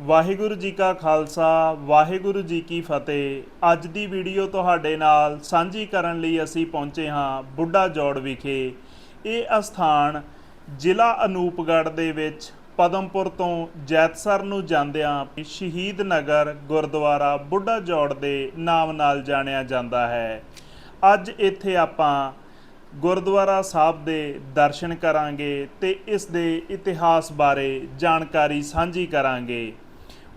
ਵਾਹਿਗੁਰੂ ਜੀ ਕਾ ਖਾਲਸਾ, ਵਾਹਿਗੁਰੂ ਜੀ ਕੀ ਫਤਿਹ। ਅੱਜ ਦੀ ਵੀਡੀਓ ਤੁਹਾਡੇ ਨਾਲ ਸਾਂਝੀ ਕਰਨ ਲਈ ਅਸੀਂ ਪਹੁੰਚੇ ਹਾਂ ਬੁੱਢਾ ਜੋੜ ਵਿਖੇ। ਇਹ ਅਸਥਾਨ ਜ਼ਿਲ੍ਹਾ ਅਨੂਪਗੜ੍ਹ ਦੇ ਵਿੱਚ ਪਦਮਪੁਰ ਤੋਂ ਜੈਤਸਰ ਨੂੰ ਜਾਂਦਿਆਂ ਸ਼ਹੀਦ ਨਗਰ ਗੁਰਦੁਆਰਾ ਬੁੱਢਾ ਜੋੜ ਦੇ ਨਾਮ ਨਾਲ ਜਾਣਿਆ ਜਾਂਦਾ ਹੈ। ਅੱਜ ਇੱਥੇ ਆਪਾਂ ਗੁਰਦੁਆਰਾ ਸਾਹਿਬ ਦੇ ਦਰਸ਼ਨ ਕਰਾਂਗੇ ਤੇ ਇਸ ਦੇ ਇਤਿਹਾਸ ਬਾਰੇ ਜਾਣਕਾਰੀ ਸਾਂਝੀ ਕਰਾਂਗੇ।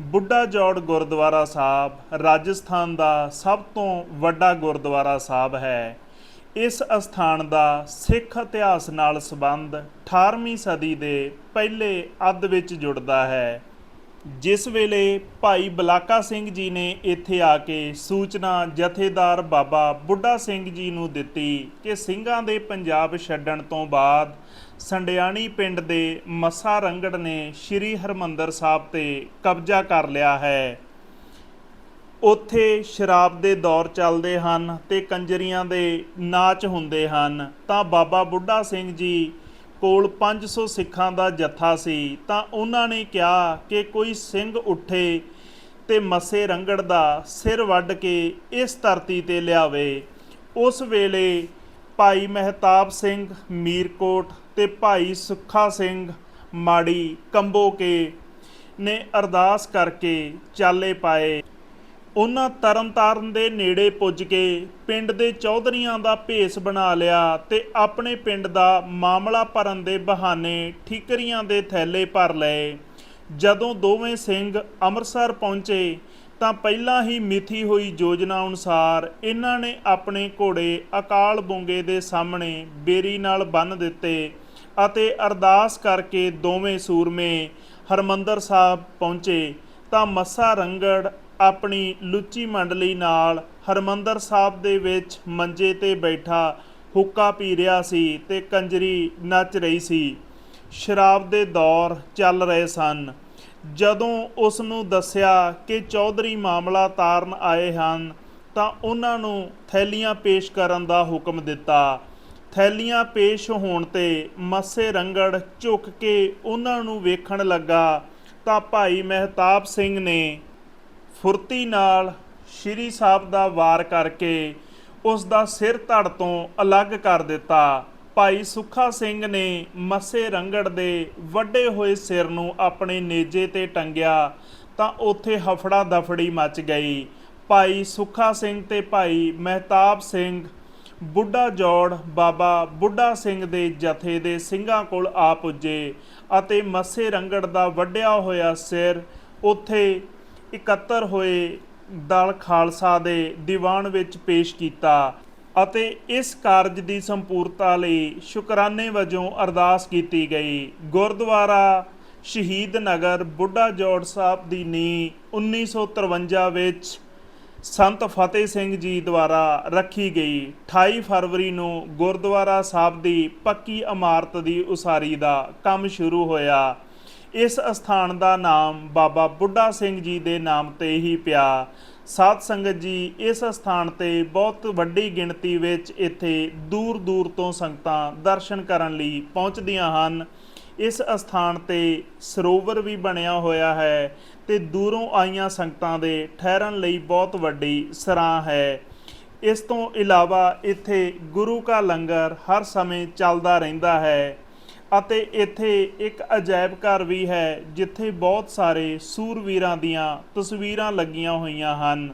ਬੁੱਢਾ ਜੋੜ ਗੁਰਦੁਆਰਾ ਸਾਹਿਬ ਰਾਜਸਥਾਨ ਦਾ ਸਭ ਤੋਂ ਵੱਡਾ ਗੁਰਦੁਆਰਾ ਸਾਹਿਬ ਹੈ। ਇਸ ਅਸਥਾਨ ਦਾ ਸਿੱਖ ਇਤਿਹਾਸ ਨਾਲ ਸੰਬੰਧ 18ਵੀਂ ਸਦੀ ਦੇ ਪਹਿਲੇ ਅੱਧ ਵਿੱਚ ਜੁੜਦਾ ਹੈ। ਜਿਸ ਵੇਲੇ ਭਾਈ ਬਲਾਕਾ ਸਿੰਘ ਜੀ ਨੇ ਇੱਥੇ ਆ ਕੇ ਸੂਚਨਾ ਜਥੇਦਾਰ ਬਾਬਾ ਬੁੱਢਾ ਸਿੰਘ ਜੀ ਨੂੰ ਦਿੱਤੀ ਕਿ ਸਿੰਘਾਂ ਦੇ ਪੰਜਾਬ ਛੱਡਣ ਤੋਂ ਬਾਅਦ ਸੰਡਿਆਣੀ ਪਿੰਡ ਦੇ ਮੱਸਾ ਰੰਗੜ ਨੇ ਸ੍ਰੀ ਹਰਮੰਦਰ ਸਾਹਿਬ ਤੇ ਕਬਜ਼ਾ ਕਰ ਲਿਆ ਹੈ। ਉੱਥੇ ਸ਼ਰਾਬ ਦੇ ਦੌਰ ਚੱਲਦੇ ਹਨ ਤੇ ਕੰਜਰੀਆਂ ਦੇ ਨਾਚ ਹੁੰਦੇ ਹਨ। ਤਾਂ ਬਾਬਾ ਬੁੱਢਾ ਸਿੰਘ ਜੀ ਕੋਲ 500 ਸਿੱਖਾਂ ਦਾ ਜੱਥਾ ਸੀ, ਤਾਂ ਉਹਨਾਂ ਨੇ ਕਿਹਾ ਕਿ ਕੋਈ ਸਿੰਘ ਉੱਠੇ ਤੇ ਮੱਸੇ ਰੰਗੜ ਦਾ ਸਿਰ ਵੱਢ ਕੇ ਇਸ ਧਰਤੀ ਤੇ ਲਿਆਵੇ। ਉਸ ਵੇਲੇ ਭਾਈ ਮਹਿਤਾਬ ਸਿੰਘ ਮੀਰਕੋਟ ਤੇ ਭਾਈ ਸੁੱਖਾ ਸਿੰਘ ਮਾੜੀ ਕੰਬੋਕੇ ਨੇ ਅਰਦਾਸ ਕਰਕੇ ਚਾਲੇ ਪਾਏ। ਉਹਨਾਂ ਤਰਨਤਾਰਨ ਦੇ ਨੇੜੇ ਪੁੱਜ ਕੇ ਪਿੰਡ ਦੇ ਚੌਧਰੀਆਂ ਦਾ ਭੇਸ ਬਣਾ ਲਿਆ ਤੇ ਆਪਣੇ ਪਿੰਡ ਦਾ ਮਾਮਲਾ ਭਰਨ ਦੇ ਬਹਾਨੇ ਠੀਕਰੀਆਂ ਦੇ ਥੈਲੇ ਭਰ ਲਏ। ਜਦੋਂ ਦੋਵੇਂ ਸਿੰਘ ਅੰਮ੍ਰਿਤਸਰ ਪਹੁੰਚੇ ਤਾਂ ਪਹਿਲਾਂ ਹੀ ਮਿਥੀ ਹੋਈ ਯੋਜਨਾ ਅਨੁਸਾਰ ਇਹਨਾਂ ਨੇ ਆਪਣੇ ਘੋੜੇ ਅਕਾਲ ਬੁੰਗੇ ਦੇ ਸਾਹਮਣੇ ਬੇਰੀ ਨਾਲ ਬੰਨ ਦਿੱਤੇ ਅਤੇ ਅਰਦਾਸ ਕਰਕੇ ਦੋਵੇਂ ਸੂਰਮੇ ਹਰਮੰਦਰ ਸਾਹਿਬ ਪਹੁੰਚੇ ਤਾਂ ਮੱਸਾ ਰੰਗੜ ਆਪਣੀ ਲੁੱਚੀ ਮੰਡਲੀ ਨਾਲ ਹਰਮੰਦਰ ਸਾਹਿਬ ਦੇ ਵਿੱਚ ਮੰਜੇ ਤੇ ਬੈਠਾ ਹੁੱਕਾ ਪੀ ਰਿਹਾ ਸੀ ਤੇ ਕੰਜਰੀ ਨੱਚ ਰਹੀ ਸੀ। ਸ਼ਰਾਬ ਦੇ ਦੌਰ ਚੱਲ ਰਹੇ ਸਨ। ਜਦੋਂ ਉਸ ਨੂੰ ਦੱਸਿਆ ਕਿ ਚੌਧਰੀ ਮਾਮਲਾ ਤਾਰਨ ਆਏ ਹਨ, ਤਾਂ ਉਹਨਾਂ ਨੂੰ ਥੈਲੀਆਂ ਪੇਸ਼ ਕਰਨ ਦਾ ਹੁਕਮ ਦਿੱਤਾ। ਥੈਲੀਆਂ ਪੇਸ਼ ਹੋਣ ਤੇ ਮੱਸੇ ਰੰਗੜ ਝੁੱਕ ਕੇ ਉਹਨਾਂ ਨੂੰ ਵੇਖਣ ਲੱਗਾ ਤਾਂ ਭਾਈ ਮਹਿਤਾਬ ਸਿੰਘ ਨੇ ਫੁਰਤੀ ਨਾਲ ਸ਼੍ਰੀ ਸਾਹਿਬ ਦਾ ਵਾਰ ਕਰਕੇ ਉਸ ਦਾ ਸਿਰ ਧੜ ਤੋਂ ਅਲੱਗ ਕਰ ਦਿੱਤਾ। ਭਾਈ ਸੁੱਖਾ ਸਿੰਘ ਨੇ ਮੱਸੇ ਰੰਗੜ ਦੇ ਵੱਡੇ ਹੋਏ ਸਿਰ ਨੂੰ ਆਪਣੇ ਨੇਜੇ ਤੇ ਟੰਗਿਆ ਤਾਂ ਉੱਥੇ ਹਫੜਾ ਦਫੜੀ ਮਚ ਗਈ। ਭਾਈ ਸੁੱਖਾ ਸਿੰਘ ਤੇ ਭਾਈ ਮਹਿਤਾਬ ਸਿੰਘ, ਬੁੱਢਾ ਜੋੜ ਬਾਬਾ ਬੁੱਢਾ ਸਿੰਘ ਦੇ ਜਥੇ ਦੇ ਸਿੰਘਾਂ ਕੋਲ ਆ ਪੁੱਜੇ ਅਤੇ ਮੱਸੇ ਰੰਗੜ ਦਾ ਵੱਡਿਆ ਹੋਇਆ ਸਿਰ ਉੱਥੇ ਇਕੱਤਰ ਹੋਏ ਦਲ ਖਾਲਸਾ ਦੇ ਦੀਵਾਨ ਵਿੱਚ ਪੇਸ਼ ਕੀਤਾ ਅਤੇ ਇਸ ਕਾਰਜ ਦੀ ਸੰਪੂਰਤਾ ਲਈ ਸ਼ੁਕਰਾਨੇ ਵਜੋਂ ਅਰਦਾਸ ਕੀਤੀ ਗਈ। ਗੁਰਦੁਆਰਾ ਸ਼ਹੀਦ ਨਗਰ ਬੁੱਢਾ ਜੋੜ ਸਾਹਿਬ ਦੀ ਨੀਂਹ 1953 ਵਿੱਚ ਸੰਤ ਫਤਿਹ ਸਿੰਘ ਜੀ ਦੁਆਰਾ ਰੱਖੀ ਗਈ। 28 ਫਰਵਰੀ ਨੂੰ ਗੁਰਦੁਆਰਾ ਸਾਹਿਬ ਦੀ ਪੱਕੀ ਇਮਾਰਤ ਦੀ ਉਸਾਰੀ ਦਾ ਕੰਮ ਸ਼ੁਰੂ ਹੋਇਆ। ਇਸ ਅਸਥਾਨ ਦਾ ਨਾਮ ਬਾਬਾ ਬੁੱਢਾ ਸਿੰਘ ਜੀ ਦੇ ਨਾਮ ਤੇ ਹੀ ਪਿਆ। ਸਾਧ ਸੰਗਤ ਜੀ, ਇਸ ਅਸਥਾਨ ਤੇ ਬਹੁਤ ਵੱਡੀ ਗਿਣਤੀ ਵਿੱਚ ਇੱਥੇ ਦੂਰ ਦੂਰ ਤੋਂ ਸੰਗਤਾਂ ਦਰਸ਼ਨ ਕਰਨ ਲਈ ਪਹੁੰਚਦੀਆਂ ਹਨ। ਇਸ ਅਸਥਾਨ ਤੇ ਸਰੋਵਰ ਵੀ ਬਣਿਆ ਹੋਇਆ ਹੈ ਤੇ ਦੂਰੋਂ ਆਈਆਂ ਸੰਗਤਾਂ ਦੇ ਠਹਿਰਨ ਲਈ ਬਹੁਤ ਵੱਡੀ ਸਰਾਂ ਹੈ। ਇਸ ਤੋਂ ਇਲਾਵਾ ਇੱਥੇ ਗੁਰੂ ਕਾ ਲੰਗਰ ਹਰ ਸਮੇਂ ਚੱਲਦਾ ਰਹਿੰਦਾ ਹੈ। ਅਤੇ ਇੱਥੇ ਇੱਕ ਅਜਾਇਬ ਘਰ ਵੀ ਹੈ, ਜਿੱਥੇ ਬਹੁਤ ਸਾਰੇ ਸੂਰਵੀਰਾਂ ਦੀਆਂ ਤਸਵੀਰਾਂ ਲੱਗੀਆਂ ਹੋਈਆਂ ਹਨ।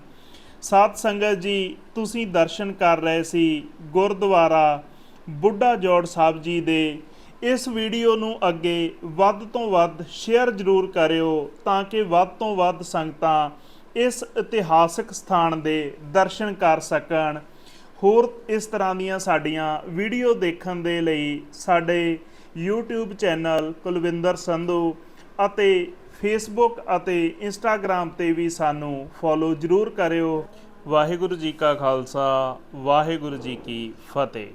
ਸਾਧ ਸੰਗਤ ਜੀ, ਤੁਸੀਂ ਦਰਸ਼ਨ ਕਰ ਰਹੇ ਸੀ ਗੁਰਦੁਆਰਾ ਬੁੱਢਾ ਜੋੜ ਸਾਹਿਬ ਜੀ ਦੇ। ਇਸ ਵੀਡੀਓ ਨੂੰ ਅੱਗੇ ਵੱਧ ਤੋਂ ਵੱਧ ਸ਼ੇਅਰ ਜ਼ਰੂਰ ਕਰਿਓ, ਤਾਂ ਕਿ ਵੱਧ ਤੋਂ ਵੱਧ ਸੰਗਤਾਂ ਇਸ ਇਤਿਹਾਸਕ ਸਥਾਨ ਦੇ ਦਰਸ਼ਨ ਕਰ ਸਕਣ। ਹੋਰ ਇਸ ਤਰ੍ਹਾਂ ਦੀਆਂ ਸਾਡੀਆਂ ਵੀਡੀਓ ਦੇਖਣ ਦੇ ਲਈ ਸਾਡੇ YouTube ਚੈਨਲ ਕੁਲਵਿੰਦਰ ਸੰਧੂ ਅਤੇ Facebook ਅਤੇ Instagram ਤੇ ਵੀ ਸਾਨੂੰ ਫੋਲੋ ਜ਼ਰੂਰ ਕਰਿਓ। ਵਾਹਿਗੁਰੂ ਜੀ ਕਾ ਖਾਲਸਾ, ਵਾਹਿਗੁਰੂ ਜੀ ਕੀ ਫਤਿਹ।